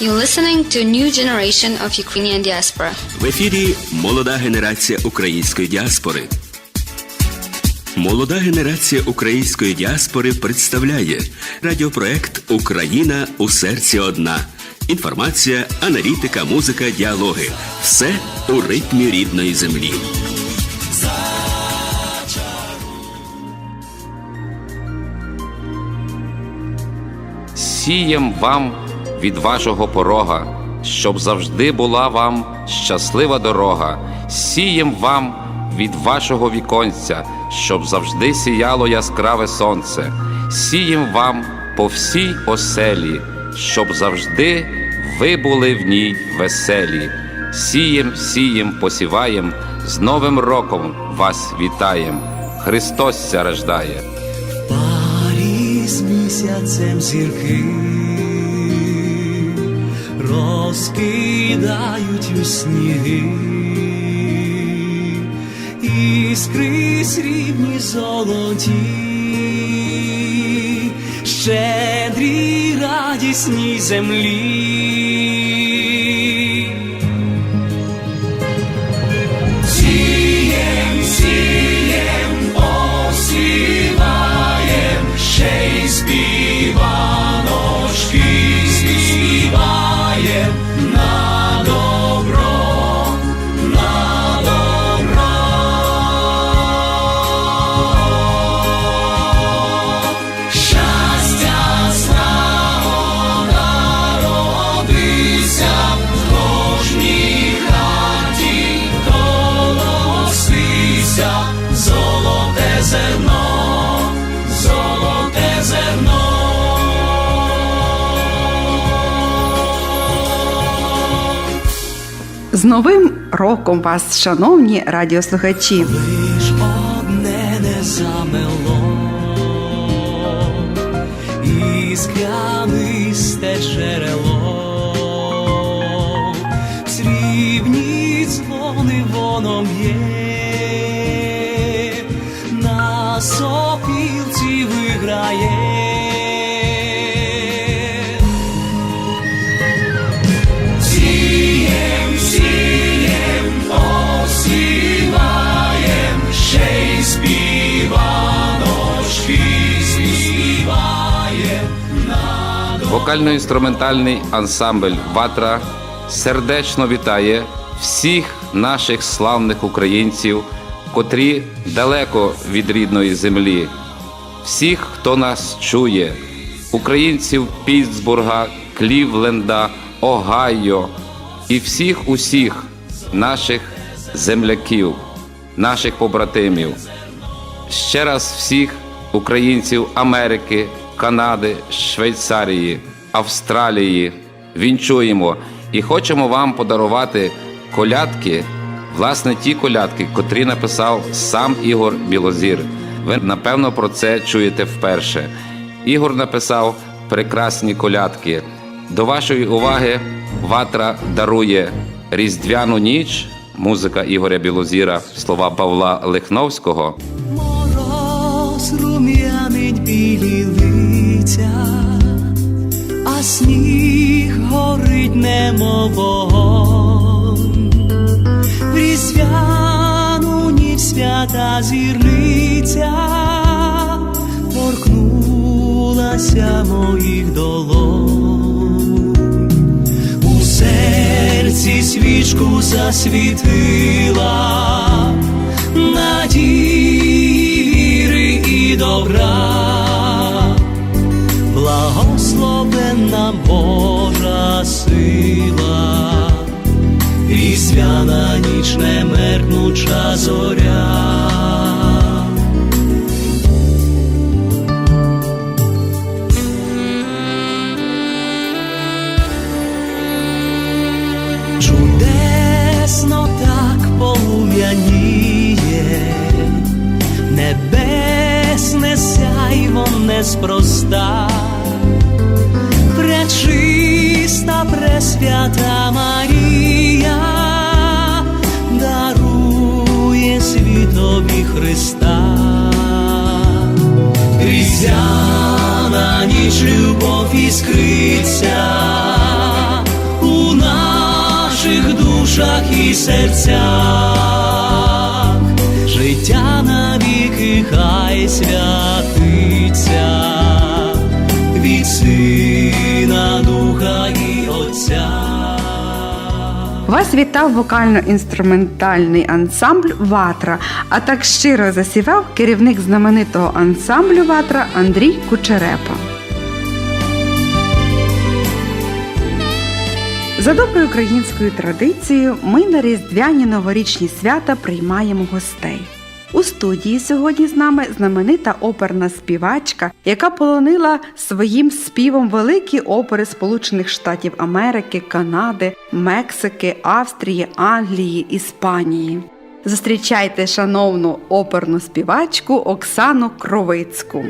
You're listening to a new generation of Ukrainian diaspora. В ефірі молода генерація української діаспори. Молода генерація української діаспори представляє радіопроект Україна у серці одна. Інформація, аналітика, музика, діалоги. Все у ритмі рідної землі. сієм вам від вашого порога, щоб завжди була вам щаслива дорога, сієм вам від вашого віконця, щоб завжди сіяло яскраве сонце, сієм вам по всій оселі, щоб завжди ви були в ній веселі. Сієм, сієм, посіваєм, з Новим роком вас вітаєм. Христос ся рождає. парі з місяцем зірки розкидають у сніги, іскри срібні золоті, щедрі радісній землі. З Новим роком вас, шановні радіослухачі! Лиш одне не замело, іскрянисте джерело, срібні дзвони воно б'є, на сопілці Вокально-інструментальний ансамбль Ватра сердечно вітає всіх наших славних українців, котрі далеко від рідної землі, всіх, хто нас чує, українців Пітсбурга, Клівленда, Огайо і всіх усіх наших земляків, наших побратимів. Ще раз всіх українців Америки, Канади, Швейцарії, Австралії вінчуємо і хочемо вам подарувати колядки, власне, ті колядки, котрі написав сам Ігор Білозір. Ви напевно про це чуєте вперше. Ігор написав прекрасні колядки. До вашої уваги Ватра дарує Різдвяну ніч, музика Ігоря Білозіра, слова Павла Лихновського. Мороз рум'янить білі лиця, а сніг горить немов вогонь. В різдвяну ніч свята зірниця торкнулася моїх долонь. У серці свічку засвітила надії, віри і добра, благословенна Божа сила, різдвяна ніч не меркнуча зоря. Чудесно так полум'яніє, небесне сяйво неспроста, пресвята Марія дарує світові Христа. Різдвяна ніч любов іскриться, душах і серцях, життя навіки хай святиться від Сина, Духа і Отця. Вас вітав вокально-інструментальний ансамбль Ватра, а так щиро засівав керівник знаменитого ансамблю Ватра Андрій Кучерепа. За доброю українською традицією, ми на різдвяні новорічні свята приймаємо гостей. У студії сьогодні з нами знаменита оперна співачка, яка полонила своїм співом великі опери Сполучених Штатів Америки, Канади, Мексики, Австрії, Англії, Іспанії. Зустрічайте шановну оперну співачку Оксану Кровицьку.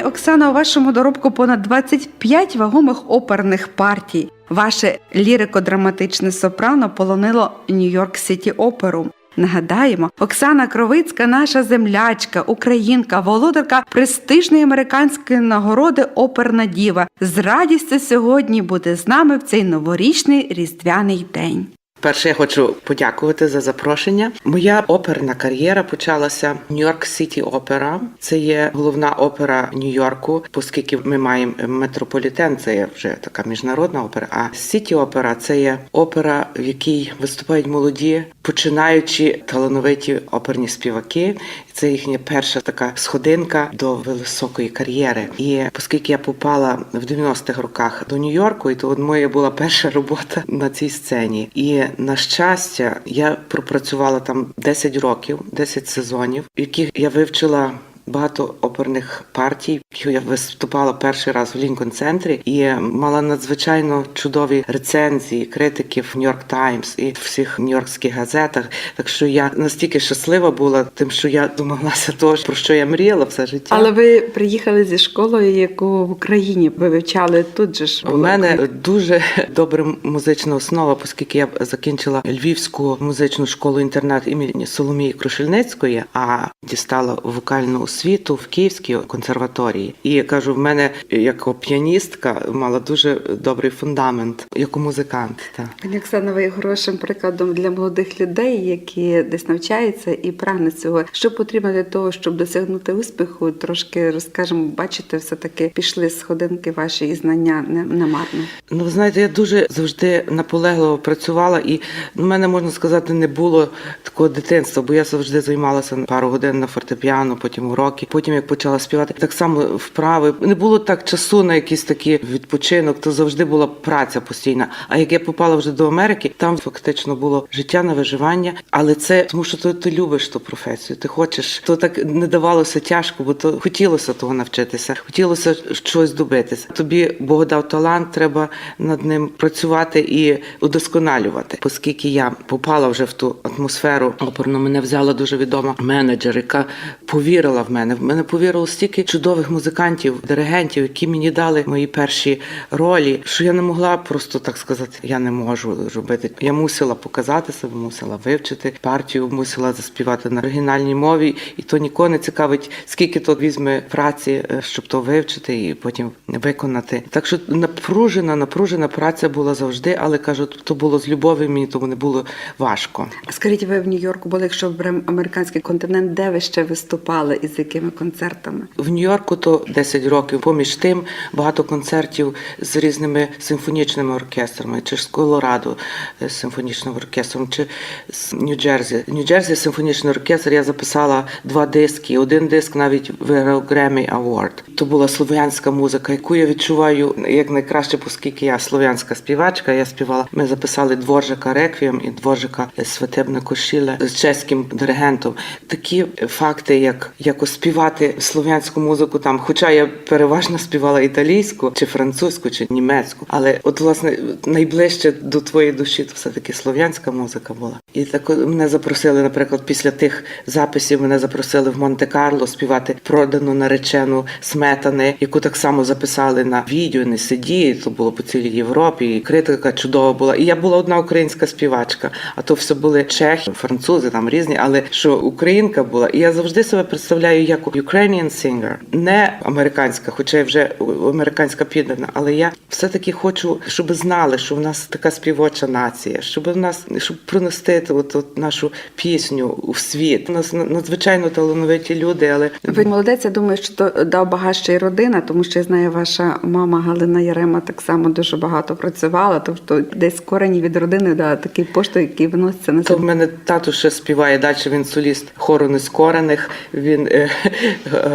Оксана, у вашому доробку понад 25 вагомих оперних партій. Ваше лірико-драматичне сопрано полонило Нью-Йорк Сіті оперу. Нагадаємо, Оксана Кровицька, наша землячка, українка, володарка престижної американської нагороди Оперна діва. З радістю сьогодні буде з нами в цей новорічний різдвяний день. Перше, я хочу подякувати за запрошення. Моя оперна кар'єра почалася в Нью-Йорк Сіті Опера. Це є головна опера Нью-Йорку, оскільки ми маємо метрополітен, це є вже така міжнародна опера. А Сіті Опера це є опера, в якій виступають молоді, починаючи талановиті оперні співаки. Це їхня перша така сходинка до високої кар'єри. І оскільки я попала в 90-х роках до Нью-Йорку, і то от моя була перша робота на цій сцені. І на щастя, я пропрацювала там 10 років, 10 сезонів, яких я вивчила. Багато оперних партій. Я виступала перший раз в Лінкольн центрі і мала надзвичайно чудові рецензії критиків Нью-Йорк Таймс і всіх нью-йоркських газетах. Так що я настільки щаслива була, тим, що я домоглася того, про що я мріяла все життя. Але ви приїхали зі школою, яку в Україні ви вивчали тут же ж У мене дуже добра музична основа, оскільки я закінчила Львівську музичну школу інтернат імені Соломії Крушельницької, а дістала вокальну освіту в Київській консерваторії. І я кажу, в мене як піаністка мала дуже добрий фундамент, як музикант. Так. Пані Оксана, ви є хорошим прикладом для молодих людей, які десь навчаються і прагнуть цього. Що потрібно для того, щоб досягнути успіху? Трошки розкажемо, бачите, все таки пішли сходинки ваші і знання не, не марно. Ну, ви знаєте, я дуже завжди наполегливо працювала, і в мене можна сказати, не було такого дитинства, бо я завжди займалася пару годин на фортепіано, потім уроки. Потім як почала співати, так само вправи. Не було так часу на якийсь такий відпочинок, то завжди була праця постійна. А як я попала вже до Америки, там фактично було життя на виживання, але це тому, що ти, ти любиш ту професію, ти хочеш. То так не давалося тяжко, бо то хотілося того навчитися, хотілося щось добитися. Тобі Бог дав талант, треба над ним працювати і удосконалювати. Оскільки я попала вже в ту атмосферу оперну, мене взяла дуже відома менеджер, яка повірила в мене. В мене повірило стільки чудових музикантів, диригентів, які мені дали мої перші ролі, що я не могла просто так сказати, я не можу робити. Я мусила показати себе, мусила вивчити партію, мусила заспівати на оригінальній мові, і то нікого не цікавить, скільки то візьме праці, е, щоб то вивчити і потім виконати. Так що напружена, напружена праця була завжди, але кажу, то було з любов'ю, мені тому не було важко. Скажіть, ви в Нью-Йорку були, якщо беремо американський континент, де ви ще виступали і якими концертами? В Нью-Йорку то 10 років. Поміж тим багато концертів з різними симфонічними оркестрами, чи з Колорадо е, з симфонічним оркестром, чи з Нью-Джерсі. Нью-Джерсі симфонічний оркестр. Я записала два диски. Один диск навіть виграв Grammy Award. То була слов'янська музика, яку я відчуваю як найкраще, оскільки я слов'янська співачка. Я співала. Ми записали дворжика Реквієм і дворжика Светебне Кошіле з чеським диригентом. Такі факти, як, як співати слов'янську музику там, хоча я переважно співала італійську, чи французьку, чи німецьку, але от власне найближче до твоєї душі то все-таки слов'янська музика була. І так мене запросили, наприклад, після тих записів мене запросили в Монте-Карло співати продану наречену сметани, яку так само записали на відео, не сиді. То було по цілій Європі. І критика чудова була. І я була одна українська співачка, а то все були чехи, французи, там різні, але що українка була. І я завжди себе представляю як Ukrainian singer, не американська, хоча я вже американська піддана, але я все-таки хочу, щоб знали, що в нас така співоча нація, щоб в нас щоб пронести от, от нашу пісню у світ. У нас надзвичайно талановиті люди, але Ви молодець, я думаю, що то дав багато ще й родина, тому що я знаю, ваша мама Галина Ярема так само дуже багато працювала. Тобто десь корені від родини да, такий поштовх, який виноситься на То в мене тато ще співає далі. Він соліст хору нескорених. Він е,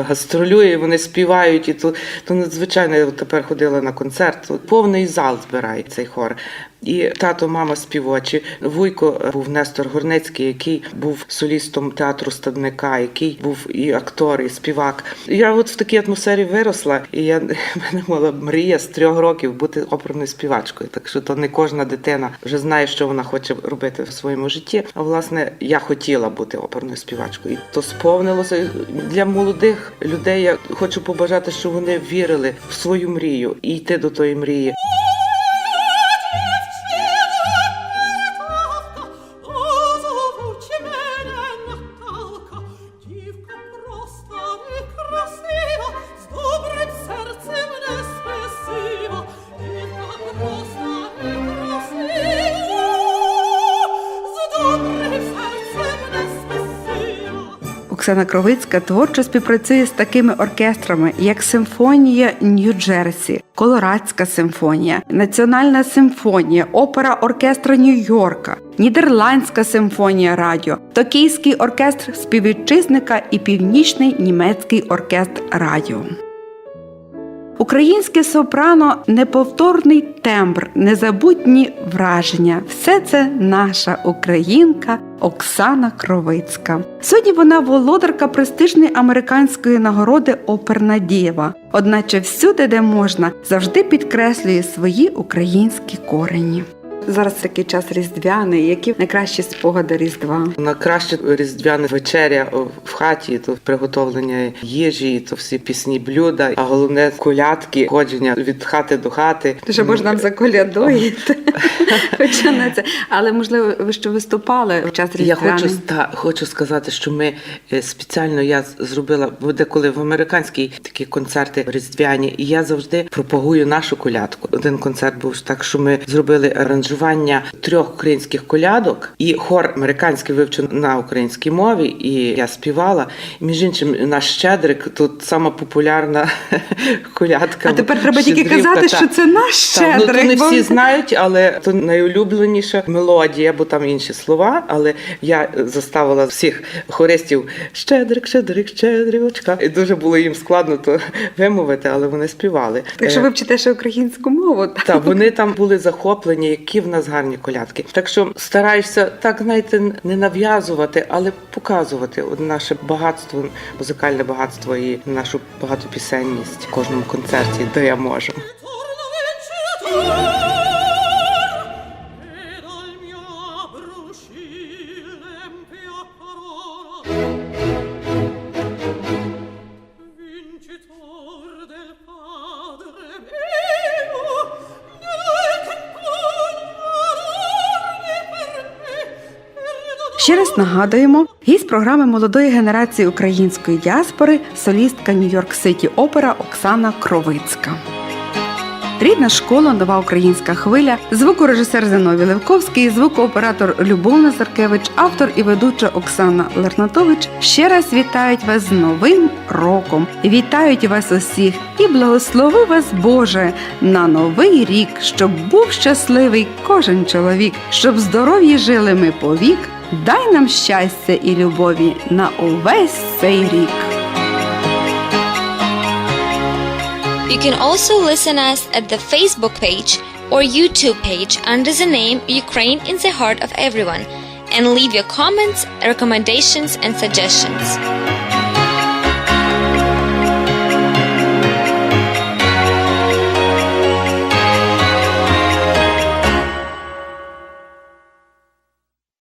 гастролює, вони співають. І то, то надзвичайно я тепер ходила на концерт. Повний зал збирає цей хор. І тато, мама співочі. Вуйко е, був Нестор Горницький, який був солістом театру Стадника, який був і актор, і співак. Я от в такій атмосфері виросла, і я мене була мрія з трьох років бути оперною співачкою. Так що то не кожна дитина вже знає, що вона хоче робити в своєму житті. А власне я хотіла бути оперною співачкою. І то сповнилося для молодих людей. Я хочу побажати, щоб вони вірили в свою мрію і йти до тої мрії. Оксана Кровицька творчо співпрацює з такими оркестрами, як Симфонія Нью-Джерсі, Колорадська симфонія, Національна симфонія, опера оркестра Нью-Йорка, Нідерландська симфонія радіо, Токійський оркестр співвітчизника і Північний німецький оркестр радіо. Українське сопрано неповторний тембр, незабутні враження. Все це наша українка Оксана Кровицька. Сьогодні вона володарка престижної американської нагороди Оперна діва. Одначе всюди, де можна, завжди підкреслює свої українські корені. Зараз такий час різдвяний. Які найкращі спогади Різдва? На краще різдвяна вечеря в хаті, то приготовлення їжі, то всі пісні блюда, а головне колядки, ходження від хати до хати. Ти можна нам заколядуєте. Хоча не це. Але можливо, ви що виступали в час Я хочу та хочу сказати, що ми е, спеціально я зробила бо деколи в американській такі концерти різдвяні, і я завжди пропагую нашу колядку. Один концерт був так, що ми зробили аранжування трьох українських колядок, і хор американський вивчив на українській мові, і я співала. І, між іншим, наш щедрик тут сама популярна колядка. А тепер треба тільки казати, що це наш Так, ну, то щедрик. не всі знають, але то найулюбленіша мелодія, бо там інші слова. Але я заставила всіх хористів щедрик, щедрик, щедрівочка. І дуже було їм складно то вимовити, але вони співали. Так що Е, ви вчите ще українську мову. та вони там були захоплені, які в нас гарні колядки. Так що стараюся так, знаєте, не нав'язувати, але показувати наше багатство, музикальне багатство і нашу багатопісенність в кожному концерті, де я можу. Нагадуємо, гість програми молодої генерації української діаспори, солістка Нью-Йорк Ситі Опера Оксана Кровицька. Рідна школа, нова українська хвиля, звукорежисер Зиновій Левковський, звукооператор Любов Назаркевич, автор і ведуча Оксана Лернатович ще раз вітають вас з Новим роком. Вітають вас усіх і благослови вас Боже на новий рік, щоб був щасливий кожен чоловік, щоб здоров'ї жили ми повік. Дай нам щастя і любові на увесь цей рік. You can also listen us at the Facebook page or YouTube page under the name Ukraine in the Heart of Everyone and leave your comments, recommendations, and suggestions.